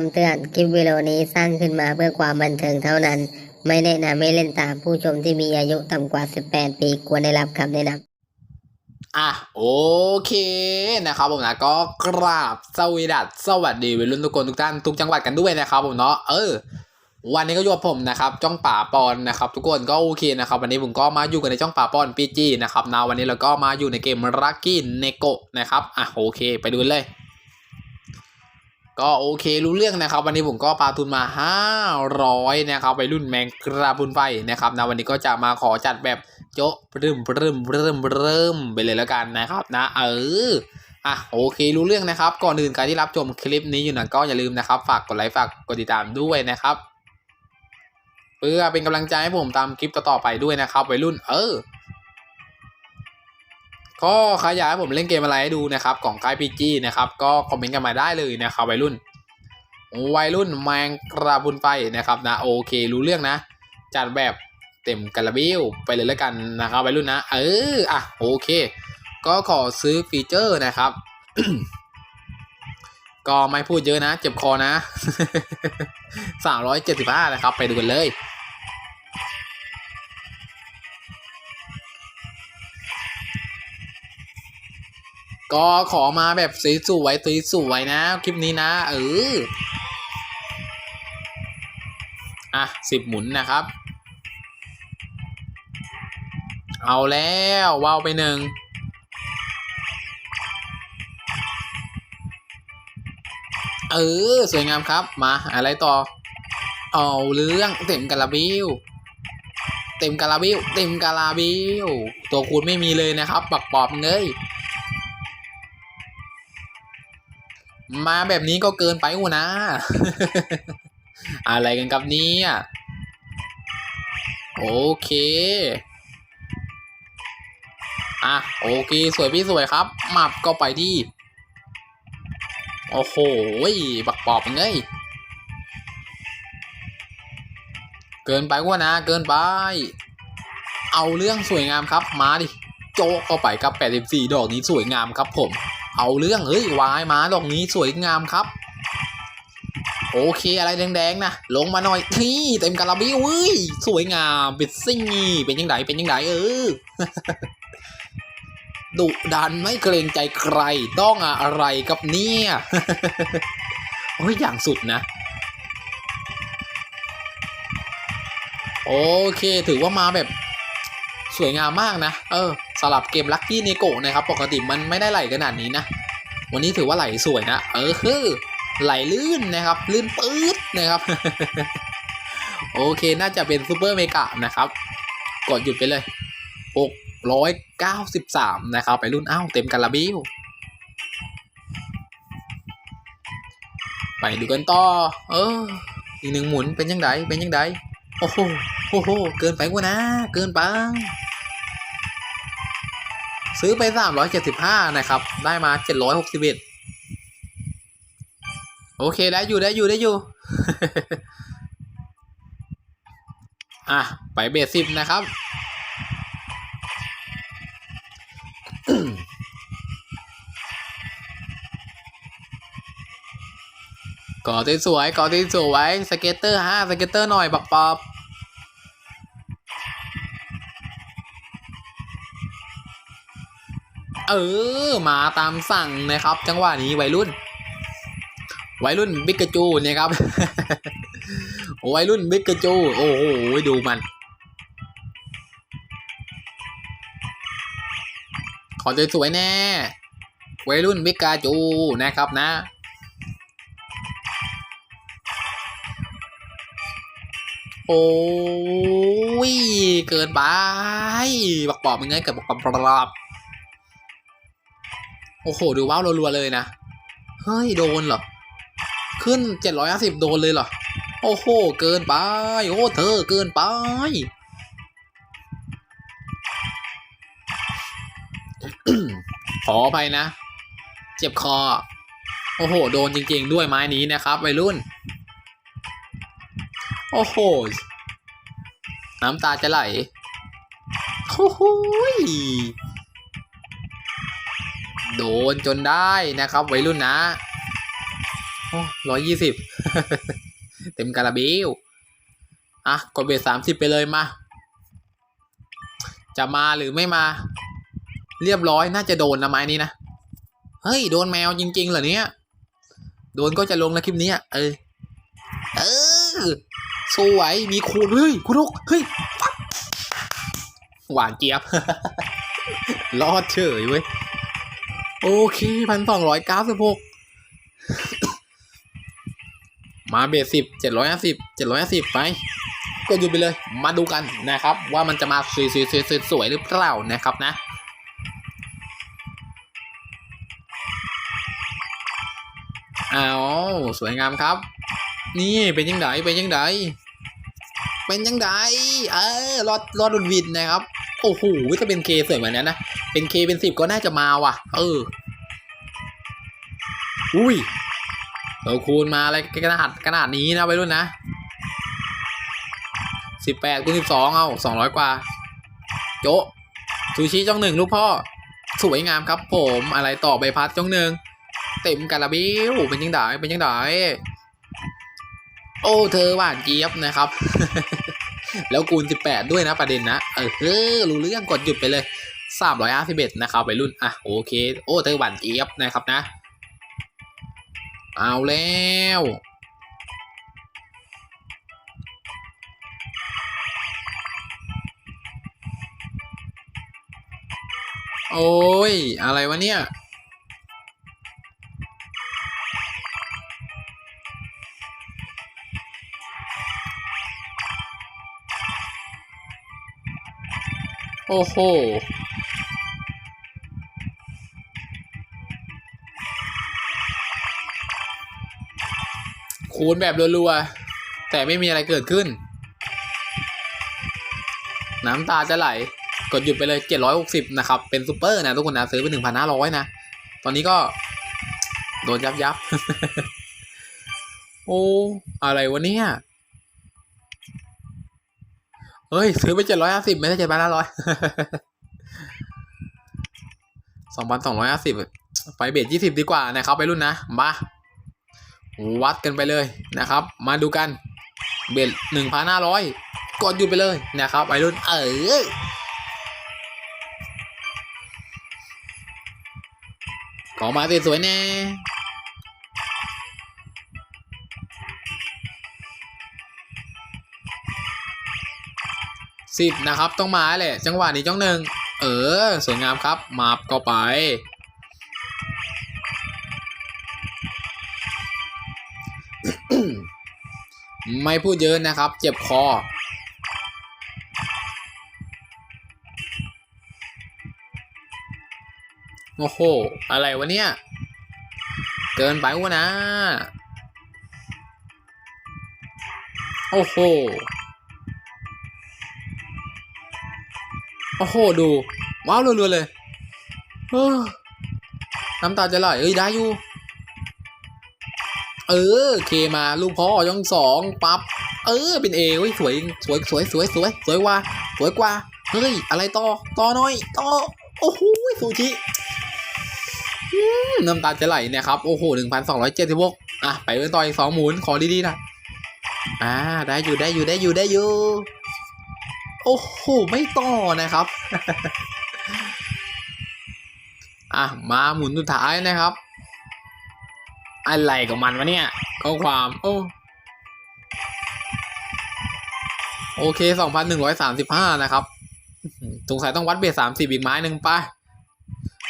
คำเตือน คลิปวิดีโอนี้สร้างขึ้นมาเพื่อความบันเทิงเท่านั้น ไม่แนะนำให้เล่นตามผู้ชมที่มีอายุต่ำกว่า 18 ปีควรได้รับคำแนะนำอะโอเคนะครับผมนะก็กราบสวีดัสสวัสดีวัยรุ่นทุกคนทุกท่านทุกจังหวัดกันด้วยนะครับผมเนาะเออ วันนี้ก็อยู่กับผมนะครับจ้องป่าปอนนะครับ ทุกคนก็โอเคนะครับ วันนี้ผมก็มาอยู่กันในจ้องป่าปอนปีจีนะครับนะวันนี้เราก็มาอยู่ในเกมรักกี้เนโกะนะครับอะโอเค ไปดูเลย ก็โอเครู้เรื่องนะครับ วันนี้ผมก็ปาทุนมา 500 นะครับไปรุ่นแมงกระพุนไฟนะครับนะวันนี้ก็จะมาขอจัดแบบโจ๊ะปรึมปรึมปรึมปรึมไปเลยแล้วกันนะครับนะเอออะโอเครู้เรื่องนะครับ ก่อนอื่นใครที่รับชมคลิปนี้อยู่นะก็อย่าลืมนะครับ ฝากกดไลค์ฝากกดติดตามด้วยนะครับเพื่อเป็นกำลังใจให้ผมตามคลิปต่อๆไปด้วยนะครับวัยรุ่นเออ ก็ใครอยากให้ผมเล่นเกมอะไรให้ดูนะครับของค่ายพีจีนะครับก็คอมเมนต์กันมาได้เลยนะครับวัยรุ่น วัยรุ่นแมงกระบุนไฟนะครับนะโอเครู้เรื่องนะ จัดแบบเต็มกระบิ้วไปเลยแล้วกันนะครับวัยรุ่นนะ เอออะโอเค ก็ขอซื้อฟีเจอร์นะครับ ก็ไม่พูดเยอะนะ เจ็บคอนะ 375 นะครับ ไปดูกันเลย ก็ขอมาแบบสวยๆสวยๆนะ คลิปนี้นะเอออะสิบหมุนนะครับ เอาแล้วว้าวไปหนึ่งเออ สวยงามครับมาอะไรต่อ เอาเรื่องเต็มกาลาบิวเต็มกาลาบิวเต็มกาลาบิวตัวคูณไม่มีเลยนะครับ ปักปอบเงย มาแบบนี้ก็เกินไปหัวนะ อะไรกันครับเนี่ยโอเค อะ โอเค สวยพี่สวยครับ มับก็ไปที่โอ้โหบักปอบเงยเกินไปว่านะ เกินไป เอาเรื่องสวยงามครับ มาดิ โจ๊กเข้าไปกับ 84 ดอกนี้สวยงามครับผม เอาเรื่องเฮ้ยวายมาดอกนี้สวยงามครับ โอเคอะไรแดงๆนะลงมาหน่อยนี่เต็มกระบิ้เว้ยสวยงามเป็นซิ่งเป็นยังไงเป็นยังไงเออดุดันไม่เกรงใจใครต้องอะไรกับเนี่ยโอ้ยอย่างสุดนะ โอเคถือว่ามาแบบ สวยงามมากนะ เออสำหรับเกมลัคกี้เนโกะนะครับ ปกติมันไม่ได้ไหลขนาดนี้นะ วันนี้ถือว่าไหลสวยนะ เออคือไหลลื่นนะครับ ลื่นปื๊ดนะครับ โอเค น่าจะเป็นซูเปอร์เมกะนะครับ กดหยุดไปเลย 693 นะครับ ไปรุ่นอ้าวเต็มกาลาบิวไปดูกันต่อ เออ อีกหนึ่งหมุนเป็นยังไงเป็นยังไงโอ้โห โอ้โห เกินไปกว่านะ เกินไป ซื้อไป 375 นะครับ ได้มา 761 โอเค ได้อยู่ ได้อยู่ ได้อยู่ อะ ไปเบสสิบนะครับ ก่อที่สวยก่อที่สวย สเก็ตเตอร์ห้าสเก็ตเตอร์หน่อย บักปอบ เออ มาตามสั่งนะครับ จังหวะนี้วัยรุ่น วัยรุ่นบิกกจูเนี่ยครับ วัยรุ่นบิกกจู โอ้โห ดูมัน ขอสวยๆแน่ วัยรุ่นบิกกาจูนะครับนะโอ้ย เกินไป บักปอบมึงไงเกิดบักปอบปลอบ โอ้โห ดูว้าวรัวๆเลยนะ เฮ้ย โดนเหรอ ขึ้นเจ็ดร้อยห้าสิบโดนเลยเหรอ โอ้โห เกินไป โอ้เธอเกินไปขออภัยนะ เจ็บคอ โอ้โห โดนจริงๆด้วยไม้นี้นะครับวัยรุ่น โอ้โห น้ำตาจะไหลโอ้โหย โดนจนได้นะครับวัยรุ่นนะโอ้ร้อยยี่สิบเต็มการาเบลอะกดเบสสามสิบไปเลยมา จะมาหรือไม่มา เรียบร้อยน่าจะโดนนะไม้นี้นะ เฮ้ย โดนแมวจริง ๆ เหรอเนี่ย โดนก็จะลงแล้วคลิปนี้อะเออ เออสวยมีคูณเฮ้ยคุณลูกเฮ้ยหวานเจี๊ยบ รอดเฉยเว้ย โอเคพันสองร้อยเก้าสิบหกมาเบสสิบเจ็ดร้อยห้าสิบเจ็ดร้อยห้าสิบไปก็หยุดไปเลย มาดูกันนะครับ ว่ามันจะมาสวยสวยสวยสวยสวยหรือเปล่านะครับนะอ้าวสวยงามครับ นี่เป็นยังไงเป็นยังไงเป็นยังไงเออรอดรอดดุนวินนะครับ โอ้โหถ้าเป็นเคสวยเหมือนนั้นนะ เป็นเคเป็นสิบก็น่าจะมาว่ะ เออ อุ้ยเราคูณมาอะไรขนาดขนาดนี้นะไปรุ่นนะสิบแปดคูณสิบสองเอาสองร้อยกว่า โจะซูชิจ้องหนึ่งลูกพ่อ สวยงามครับผมอะไรต่อใบพัดจ้องหนึ่งเต็มกาลาบิวเป็นยังไงเป็นยังไงโอ้เธอหวานเจี๊ยบนะครับ แล้วคูณสิบแปดด้วยนะประเด็นนะ เออรู้เรื่องกดหยุดไปเลย สามร้อยห้าสิบเอ็ดนะครับไปรุ่น อะ โอเค โอ้เธอหวานเจี๊ยบนะครับนะ เอาแล้วโอ้ย อะไรวะเนี่ย โอ้โห คูณแบบรัวๆ แต่ไม่มีอะไรเกิดขึ้น น้ำตาจะไหล กดหยุดไปเลย 760 นะครับ เป็นซูเปอร์นะทุกคนนะ ซื้อไป 1,500 นะ ตอนนี้ก็ โดนยับยับ โอ้ อะไรวะเนี่ย เฮ้ย ซื้อไปเจ็ดร้อยห้าสิบไม่ใช่เจ็ดพันห้าร้อยสองพันสองร้อยห้าสิบไปเบสยี่สิบดีกว่านะครับไปรุ่นนะ มา วัดกันไปเลยนะครับ มาดูกันเบสหนึ่งพันห้าร้อยกดหยุดไปเลยนะครับไปรุ่นเออขอมาสวยๆแน่สิบนะครับต้องมาแหละ จังหวะนี้จ้องหนึ่งเออ สวยงามครับ มาก็ไป ไม่พูดเยอะนะครับ เจ็บคอ โอ้โห อะไรวะเนี่ย เกินไปวะนะ โอ้โห โอ้โห ดู ว้าวรัวๆเลยเออน้ำตาจะไหลเอ้ย ได้อยู่ เออเคมาลูกพ่อย่องสองปั๊บเออเป็นเอเว้ยสวยสวยสวยสวยสวยสวยว่าสวยกว่าเฮ้ยอะไรต่อต่อหน่อยต่อโอ้โหซูชิน้ำตาจะไหลเนี่ยครับโอ้โหหนึ่งพันสองร้อยเจ็ดสิบหกอะไปเล่นต่ออีกสองหมุนขอดีๆนะอ่าได้อยู่ได้อยู่ได้อยู่ได้อยู่โอ้โหไม่ต่อนะครับอะมาหมุนสุดท้ายนะครับ อะไรกับมันวะเนี่ยข้อความ โอ้โอเคสองพันหนึ่งร้อยสามสิบห้านะครับสงสัยต้องวัดเบสสามสิบอีกไม้หนึ่งไป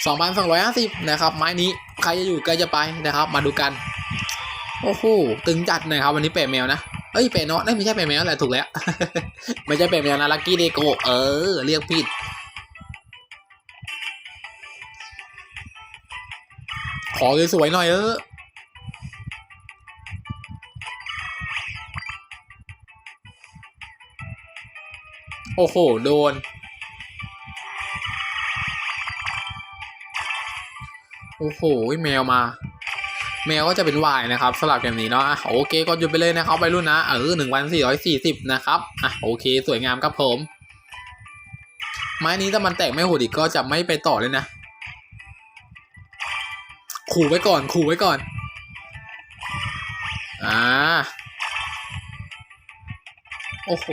สองพันสองร้อยห้าสิบนะครับ ไม้นี้ใครจะอยู่ใครจะไปนะครับ มาดูกัน โอ้โหตึงจัดนะครับ วันนี้เปะแมวนะเอ้ยเปะเนาะไม่ใช่เปะแมวแหละถูกแล้ว ไม่ใช่เปะแมวนะลักกี้เดโกเออ เรียกผิดขอสวยๆหน่อยเออ โอ้โห โดน โอ้โห แมวมา แมวก็จะเป็นวายนะครับสลับแบบนี้เนาะอะโอเคก็หยุดไปเลยนะครับไปรุ่นนะเออหนึ่งพันสี่ร้อยสี่สิบนะครับอะโอเค สวยงามครับผม ไม้นี้ถ้ามันแตกไม่โหดอีกก็จะไม่ไปต่อเลยนะ ขู่ไว้ก่อน ขู่ไว้ก่อน อ่า โอ้โห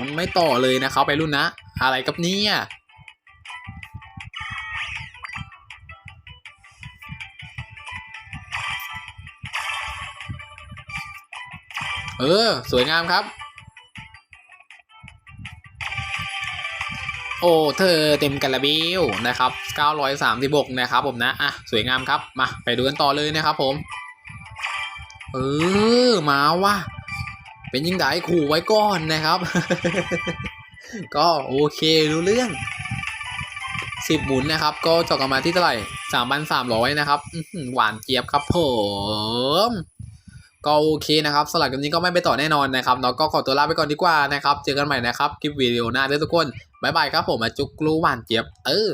มันไม่ต่อเลยนะครับไปรุ่นนะ อะไรกับเนี่ยเออ สวยงามครับ โอ้ เธอเต็มกันละบิวนะครับ 936 นะครับผมนะ อะ สวยงามครับ มา ไปดูกันต่อเลยนะครับผม เออ มาว่ะ เป็นยิ่งได้ขู่ไว้ก่อนนะครับ ก็โอเครู้เรื่องสิบหมุนนะครับ ก็จบกันมาที่เท่าไหร่สามพันสามร้อยนะครับหวานเจี๊ยบครับผมก็โอเคนะครับสำหรับคลิปนี้ก็ไม่ไปต่อแน่นอนนะครับเนาะก็ขอตัวลาไปก่อนดีกว่านะครับ เจอกันใหม่นะครับ คลิปวิดีโอหน้าด้วยทุกคน บ๊ายบายครับผมมาจุกกลูหวานเจี๊ยบ เออ